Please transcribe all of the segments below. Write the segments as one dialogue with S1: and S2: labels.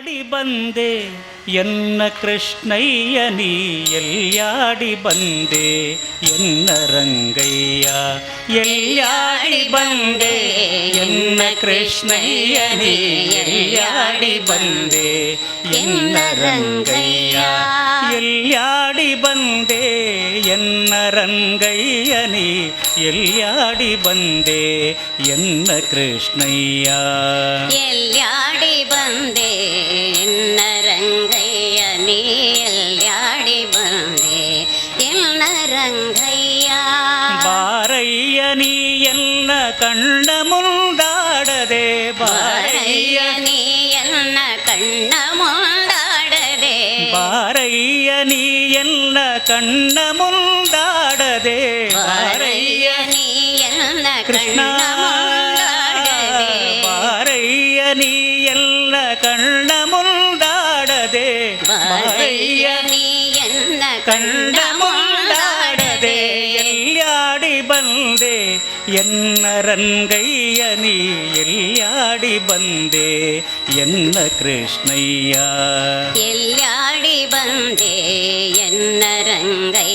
S1: ಎಲ್ಲಾಡಿ ಬಂದೆ ಎನ್ನ ಕೃಷ್ಣಯ್ಯ ನೀ ಎಲ್ಲಾಡಿ ಬಂದೆ ಎನ್ನ ರಂಗಯ್ಯ ಎಲ್ಲಾಡಿ ಬಂದೆ ಎನ್ನ ಕೃಷ್ಣಯ್ಯ ನೀ ಎಲ್ಲಾಡಿ ಬಂದೆ ಎನ್ನ ರಂಗಯ್ಯ ಎಲ್ಲಾಡಿ ಬಂದೆ ಎನ್ನ ರಂಗಯ್ಯ ನೀ ಎಲ್ಲಾಡಿ ಬಂದೆ ಎನ್ನ ಕೃಷ್ಣಯ್ಯ
S2: ಎಲ್ಯಾಡಿ கண்ண
S1: முந்தாடதே பாரைய நீ என்ன கண்ண
S2: முந்தாடதே பாரைய நீ
S1: என்ன
S2: கண்ண முந்தாடதே
S1: பாரைய நீ என்ன கிருஷ்ணா. பாரைய
S2: நீ என்ன கண்ண
S1: முந்தாடதே
S2: பாரைய
S1: நீ
S2: என்ன
S1: கண்ண ಬಂದೆ ಎನ್ನ ರಂಗಯ್ಯ ನೀ ಎಲ್ಲಾಡಿ ಬಂದೆ ಎನ್ನ ಕೃಷ್ಣಯ್ಯ
S2: ಎಲ್ಯಾಡಿ ಬಂದೆ ಎನ್ನ ರಂಗಯ್ಯ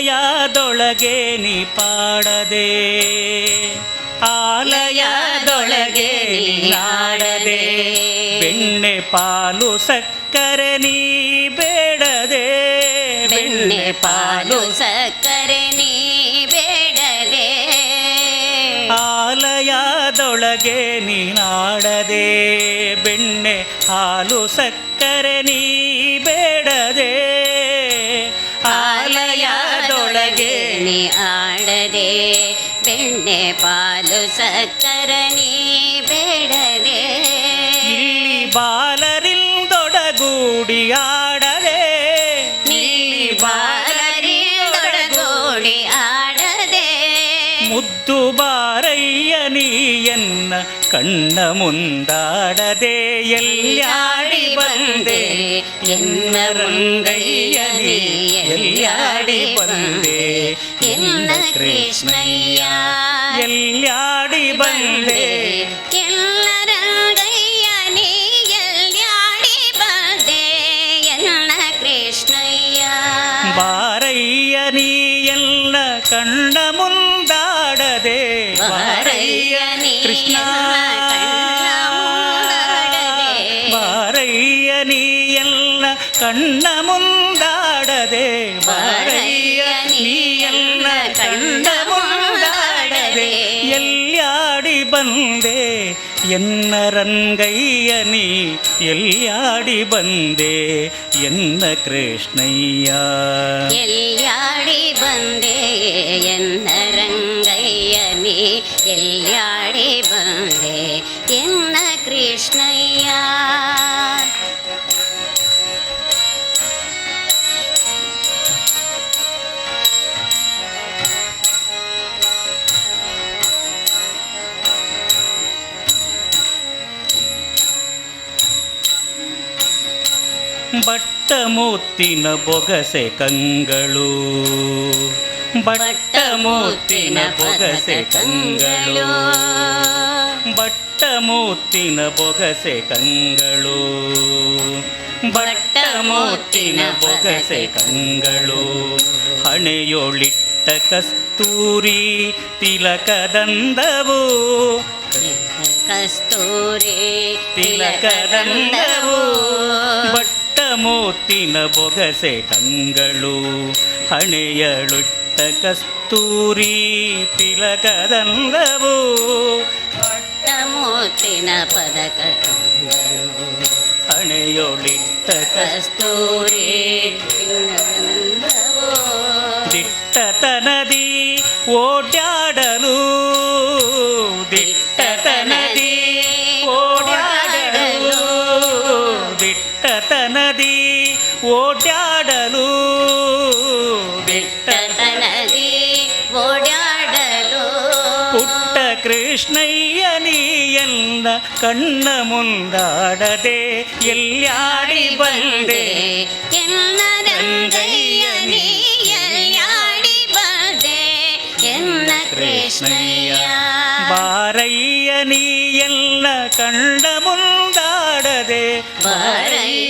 S1: ಆಲಯದೊಳಗೆ ನೀ ಪಾಡದೆ ಆಲಯದೊಳಗೆ ನೀ ಆಡದೆ ಬೆಣ್ಣೆ ಪಾಲು ಸಕ್ಕರೆ ನೀ ಬೇಡದೆ
S2: ಬೆಣ್ಣೆ ಪಾಲು ಸಕ್ಕರೆ ನೀ ಬೇಡದೆ.
S1: ಆಲಯದೊಳಗೆ ನೀನಾಡದೆ ಬೆಣ್ಣೆ ಹಾಲು ಸಕ್ಕರೆ ನೀ ಬೇಡದೆ
S2: ಆಲಯದೊಳಗೆ ನೀ ಆಡದೆ ಬೆಣ್ಣೆ ಪಾಲು ಸಕ್ಕರೆ ನೀ ಬೇಡದೆ
S1: ಇಲ್ಲಿ ಬಾಲರಿಂದೊಡಗೂಡಿ ಆಡದೆ
S2: ನೀಲಿ ಬಾಲರಿಯೊಡಗೂಡಿ ಆಡದೆ
S1: ಮುದ್ದು ಬಾರಯ್ಯ ನೀಯನ್ನ ಕಣ್ಣ ಮುಂದಾಡದೆ ಎಲ್ಲಾಡಿ ಬಂದೆ ಎನ್ನ ರಂಗಯ್ಯ ನೀ ಎಲ್ಲಾಡಿ ಬಂದೆ
S2: ಎನ್ನ ಕೃಷ್ಣಯ್ಯ
S1: ಎಲ್ಲಾಡಿ ಬಂದೆ
S2: ಎಲ್ಲ
S1: என்ன
S2: உங்கையனே எல்லாடி
S1: வந்தே என்ன கிருஷ்ணய்யா எல்லாடி வந்தே பாரைய நீ எல்ல கண்ட முந்தாடதே பாரைய கண்ண முந்தாடதே மறைய நீ என்ன கண்ண முந்தாடதே எல்யாடி
S2: பந்தே என்ன ரங்கைய நீ பந்தே என்ன கிருஷ்ணையா? எல்யாடி பந்தே
S1: என்ன ಬಟ್ಟಮೂತಿನ ಬೊಗಸೆ ಕಂಗಳು. ಬಟ್ಟಮೂತಿನ ಬೊಗಸೆ ಕಂಗಳು. ಬಟ್ಟಮೂತಿನ ಬೊಗಸೆ ಕಂಗಳು. ಬಟ್ಟಮೂತಿನ ಬೊಗಸೆ ಕಂಗಳು. ಹಣೆಯೊಳಿಟ್ಟ ಕಸ್ತೂರಿ ತಿಲಕದಂದವು
S2: ಕಸ್ತೂರಿ
S1: ತಿಲಕದಂದವು ಬಟ್ ಮೂತಿನ ಬೊಗಸೆ ಕಂಗಳು ಹಣೆಯಳುಟ್ಟ ಕಸ್ತೂರಿ ತಿಲಕದಂದವು
S2: ಮೂತಿನ ಪದಕ
S1: ಹಣೆಯೊಳಿಟ್ಟ
S2: ಕಸ್ತೂರಿ.
S1: ದಿಟ್ಟತನದಿ ಓಡ್ಯಾಡಲು ಕೃಷ್ಣಯ್ಯ ನೀ ಎಲ್ಲ ಕಣ್ಣ ಮುಂದಾಡದೆ ಎಲ್ಯಾಡಿ ಬಂದೆ
S2: ಎನ್ನ ರಂಗಯ್ಯ ನೀ ಎಲ್ಯಾಡಿ ಬಂದೆ ಎನ್ನ ಕೃಷ್ಣಯ್ಯ
S1: ಬಾರಯ್ಯ ನೀ ಎಲ್ಲ ಕಂಡ ಮುಂದಾಡದೆ
S2: ಬಾರಯ್ಯ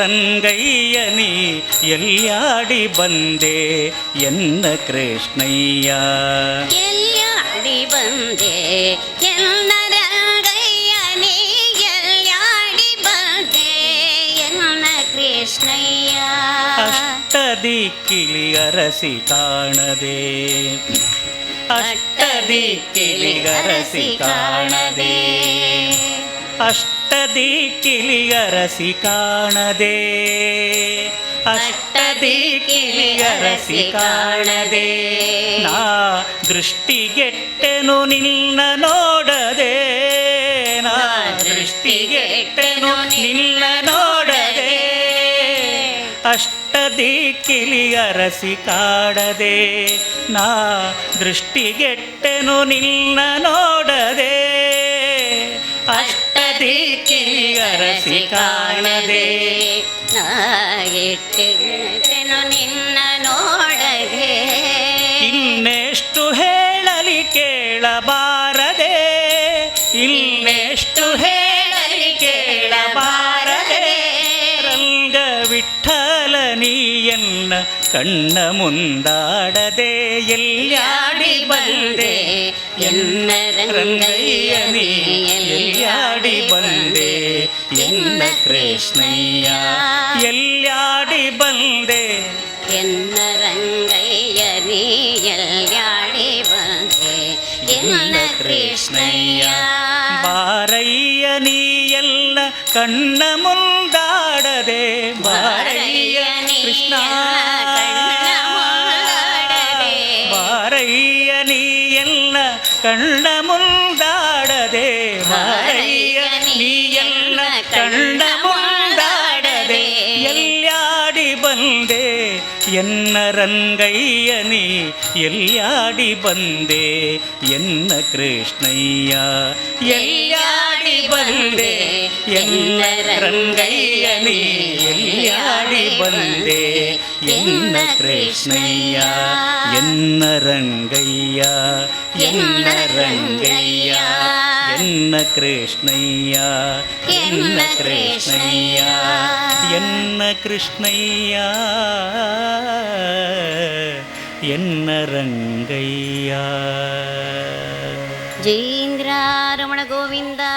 S2: கரங்கய்ய
S1: நீ
S2: எல்யாடி
S1: பந்தே என்ன கிருஷ்ணையா? எல்யாடி பந்தே என்ன ரங்கைய நீ எல்யாடி
S2: பந்தே என்ன கிருஷ்ணையா? அஷ்டதிக்கிளி அரசி காணதே. அஷ்டதிக்கிளி அரசி காணதே.
S1: அஷ்ட ಅರಸಿ ಕಾಣದೆ ಅಷ್ಟದಿ ಅರಸಿ ಕಾಣದೆ ನಾ ದೃಷ್ಟಿಗೆಟ್ಟೆನು ನಿನ್ನ ನೋಡದೆ. ನಾ ದೃಷ್ಟಿಗೆಟ್ಟೆನು ನಿನ್ನ ನೋಡದೆ. ಅಷ್ಟದಿ ಅರಸಿ ಕಾಣದೆ ನಾ ದೃಷ್ಟಿಗೆಟ್ಟೆನು ನಿನ್ನ ನೋಡದೆ ಅರಸಿ ಕಾಣದೆ
S2: ನಾಗಿಟ್ಟೆನು ನಿನ್ನ ನೋಡದೆ
S1: ಇನ್ನೆಷ್ಟು ಹೇಳಲಿ ಕೇಳಬಾರದೆ ಇನ್ನೆಷ್ಟು ಹೇಳಲಿ ಕೇಳಬಾರದೆ ರಂಗ ವಿಠಲ ನೀಯನ್ನ ಕಣ್ಣ ಮುಂದಾಡದೆ ಎಲ್ಯಾಡಿ ಬಂದೆ
S2: ಎನ್ನ
S1: ರಂಗಯ್ಯ ನೀ ಎಲ್ಯಾಡಿ ಬಂದೆ ಎನ್ನ ಕೃಷ್ಣಯ್ಯ ಎಲ್ಯಾಡಿ ಬಂದೆ
S2: ಎನ್ನ ರಂಗಯ್ಯ ನೀ ಎಲ್ಯಾಡಿ ಬಂದೆ ಎನ್ನ ಕೃಷ್ಣಯ್ಯ
S1: ಬಾರಯ್ಯ ನೀ ಎಲ್ಲ ಕಣ್ಣ ಮುಂದಾಡದೆ ಬಾರಯ್ಯ ಕೃಷ್ಣ ಎನ್ನ ರಂಗಯ್ಯ ನೀ ಎಲ್ಯಾಡಿ ಬಂದೆ ಎನ್ನ ಕೃಷ್ಣಯ್ಯ ಎಲ್ಯಾಡಿ ಬಂದೆ ಎನ್ನ ರಂಗಯ್ಯ ನೀ ಎಲ್ಯಾಡಿ ಬಂದೆ ಎನ್ನ ಕೃಷ್ಣಯ್ಯ ಎನ್ನ ರಂಗಯ್ಯ ಎನ್ನ ರಂಗಯ್ಯ என்ன கிருஷ்ணையா? என்ன கிருஷ்ணையா? என்ன கிருஷ்ணையா? என்ன ரங்கையா?
S2: ஜெயேந்திரா ரமண கோவிந்தா.